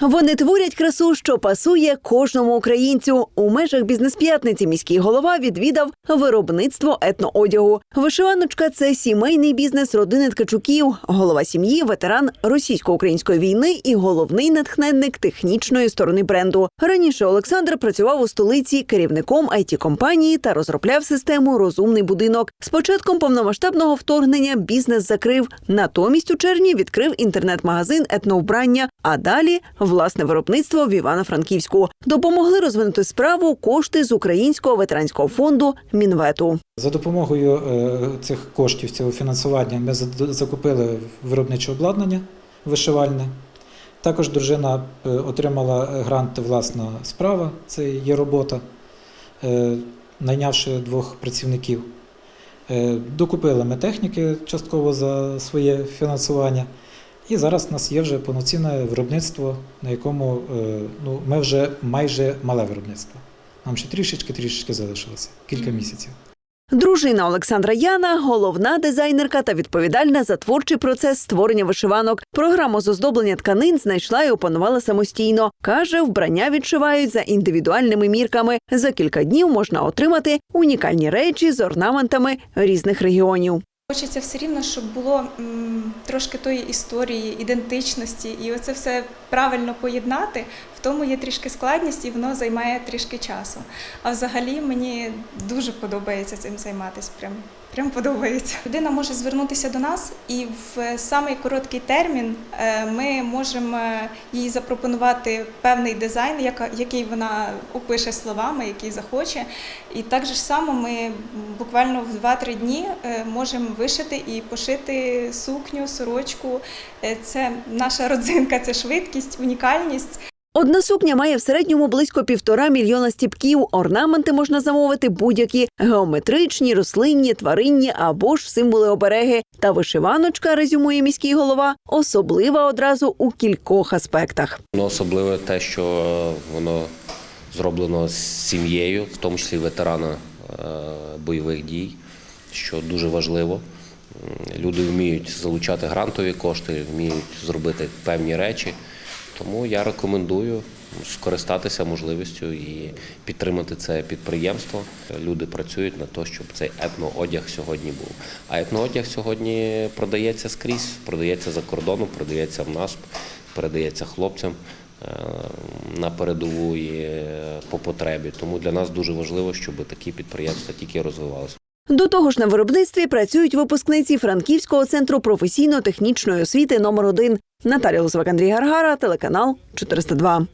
Вони творять красу, що пасує кожному українцю. У межах бізнес-п'ятниці міський голова відвідав виробництво етноодягу. Вишиваночка це сімейний бізнес родини Ткачуків. Голова сім'ї, ветеран російсько-української війни і головний натхненник технічної сторони бренду. Раніше Олександр працював у столиці керівником it компанії та розробляв систему Розумний будинок. З початком повномасштабного вторгнення бізнес закрив. Натомість у червні відкрив інтернет-магазин етновбрання. А далі власне виробництво в Івано-Франківську. Допомогли розвинути справу кошти з українського ветеранського фонду Мінвету. За допомогою е, цих коштів, цього фінансування, ми за- закупили виробниче обладнання вишивальне. Також дружина е, отримала грант власна справа, це є робота, е, найнявши двох працівників. Докупили ми техніки частково за своє фінансування. І зараз у нас є вже повноцінне виробництво, на якому е, ну, ми вже майже мале виробництво. Нам ще трішечки трішечки залишилося кілька місяців. Дружина Олександра Яна головна дизайнерка та відповідальна за творчий процес створення вишиванок. Програму з оздоблення тканин знайшла і опанувала самостійно. каже, вбрання відшивають за індивідуальними мірками. За кілька днів можна отримати унікальні речі з орнаментами різних регіонів. Хочеться все рівно, щоб було трошки тої історії, ідентичності, і оце все правильно поєднати. В тому є трішки складність, і воно займає трішки часу. А взагалі мені дуже подобається цим займатися. Прям, прям подобається. Людина може звернутися до нас, і в самий короткий термін е, ми можемо їй запропонувати певний дизайн, який вона опише словами, який захоче. І так же само ми буквально в 2-3 дні е, можемо вишити і пошити сукню, сорочку. Е, Це наша родзинка, це швидкість, унікальність. Одна сукня має в середньому близько півтора мільйона стіпків. Орнаменти можна замовити будь-які геометричні, рослинні, тваринні або ж символи обереги. Та вишиваночка, резюмує міський голова, особлива одразу у кількох аспектах. Ну, особливо те, що е, воно зроблено з сім'єю, в тому числі ветерана е, бойових дій, що дуже важливо. Люди вміють залучати грантові кошти, вміють зробити певні речі. Тому я рекомендую скористатися можливістю і підтримати це підприємство. Люди працюють на те, щоб цей етноодяг сьогодні був. А етноодяг сьогодні продається скрізь, продається за кордоном, продається в нас, передається хлопцям е, на передову і е, по потребі. Тому для нас дуже важливо, щоб такі підприємства тільки розвивалися. До того ж, на виробництві працюють випускниці Франківського центру професійно-технічної освіти номер 1 Наталія Лузвак, Андрій Гаргара, телеканал 402.